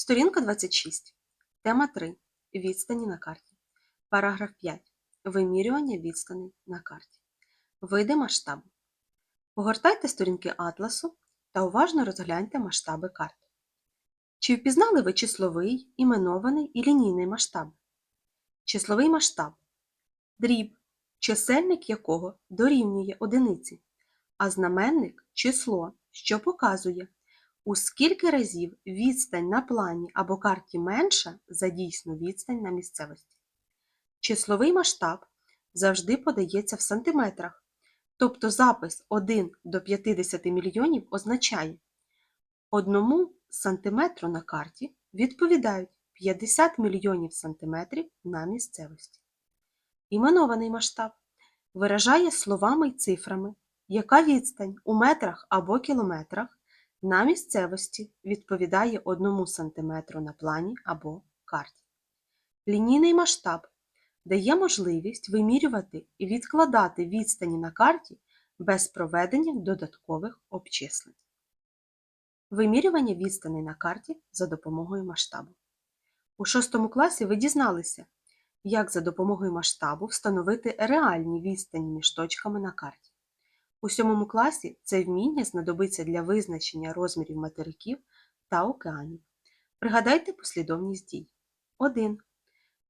Сторінка 26. Тема 3. Відстані на карті. Параграф 5. Вимірювання відстаней на карті. Види масштабу. Погортайте сторінки атласу та уважно розгляньте масштаби карт. Чи впізнали ви числовий, іменований і лінійний масштаб? Числовий масштаб дріб, чисельник якого дорівнює одиниці, а знаменник число, що показує, у скільки разів відстань на плані або карті менша за дійсну відстань на місцевості. Числовий масштаб завжди подається в сантиметрах, тобто запис 1 до 50 мільйонів означає одному сантиметру на карті відповідають 50 мільйонів сантиметрів на місцевості. Іменований масштаб виражає словами й цифрами, яка відстань у метрах або кілометрах на місцевості відповідає 1 см на плані або карті. Лінійний масштаб дає можливість вимірювати і відкладати відстані на карті без проведення додаткових обчислень. Вимірювання відстаней на карті за допомогою масштабу. У 6 класі ви дізналися, як за допомогою масштабу встановити реальні відстані між точками на карті. У 7 класі це вміння знадобиться для визначення розмірів материків та океанів. Пригадайте послідовність дій. 1.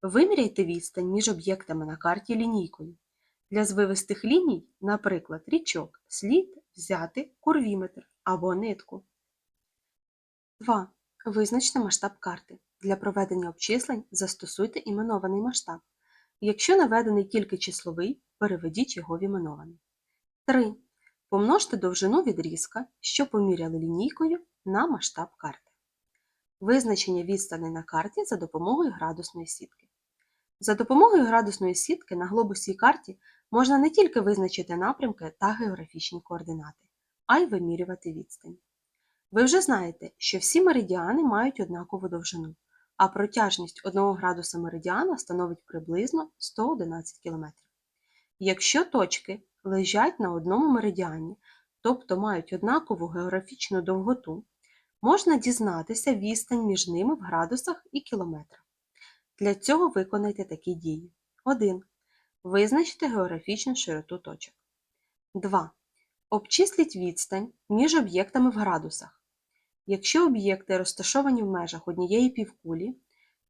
Виміряйте відстань між об'єктами на карті лінійкою. Для звивистих ліній, наприклад, річок, слід взяти курвіметр або нитку. 2. Визначте масштаб карти. Для проведення обчислень застосуйте іменований масштаб. Якщо наведений тільки числовий, переведіть його в іменований. 3. Помножте довжину відрізка, що поміряли лінійкою, на масштаб карти. Визначення відстаней на карті за допомогою градусної сітки. За допомогою градусної сітки на глобусі карті можна не тільки визначити напрямки та географічні координати, а й вимірювати відстань. Ви вже знаєте, що всі меридіани мають однакову довжину, а протяжність 1 градуса меридіана становить приблизно 111 км. Якщо точки лежать на одному меридіані, тобто мають однакову географічну довготу, можна дізнатися відстань між ними в градусах і кілометрах. Для цього виконайте такі дії. 1. Визначте географічну широту точок. 2. Обчисліть відстань між об'єктами в градусах. Якщо об'єкти розташовані в межах однієї півкулі,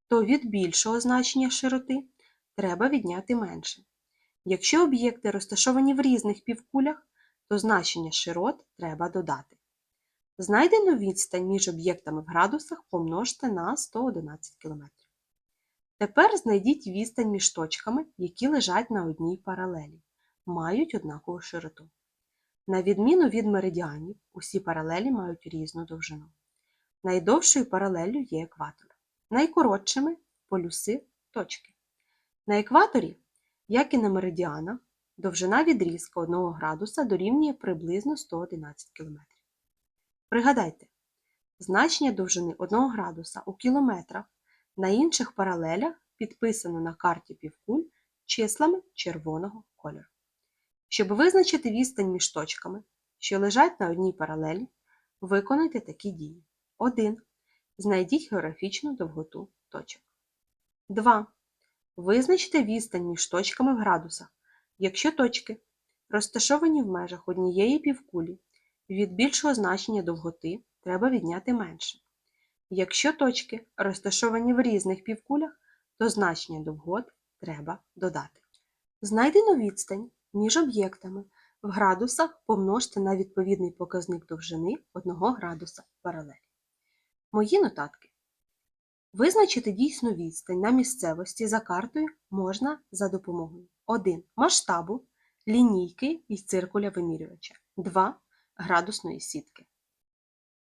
то від більшого значення широти треба відняти менше. Якщо об'єкти розташовані в різних півкулях, то значення широт треба додати. Знайдену відстань між об'єктами в градусах помножте на 111 км. Тепер знайдіть відстань між точками, які лежать на одній паралелі, мають однакову широту. На відміну від меридіанів, усі паралелі мають різну довжину. Найдовшою паралеллю є екватор, найкоротшими полюси точки. На екваторі, як і на меридіанах, довжина відрізка 1 градуса дорівнює приблизно 111 км. Пригадайте, значення довжини 1 градуса у кілометрах на інших паралелях підписано на карті півкуль числами червоного кольору. Щоб визначити відстань між точками, що лежать на одній паралелі, виконайте такі дії. 1. Знайдіть географічну довготу точок. 2. Визначте відстань між точками в градусах, якщо точки розташовані в межах однієї півкулі, від більшого значення довготи треба відняти менше. Якщо точки розташовані в різних півкулях, то значення довгот треба додати. Знайдену відстань між об'єктами в градусах помножте на відповідний показник довжини 1 градуса паралелі. Мої нотатки. Визначити дійсну відстань на місцевості за картою можна за допомогою 1. Масштабу, лінійки і циркуля вимірювача, 2. Градусної сітки.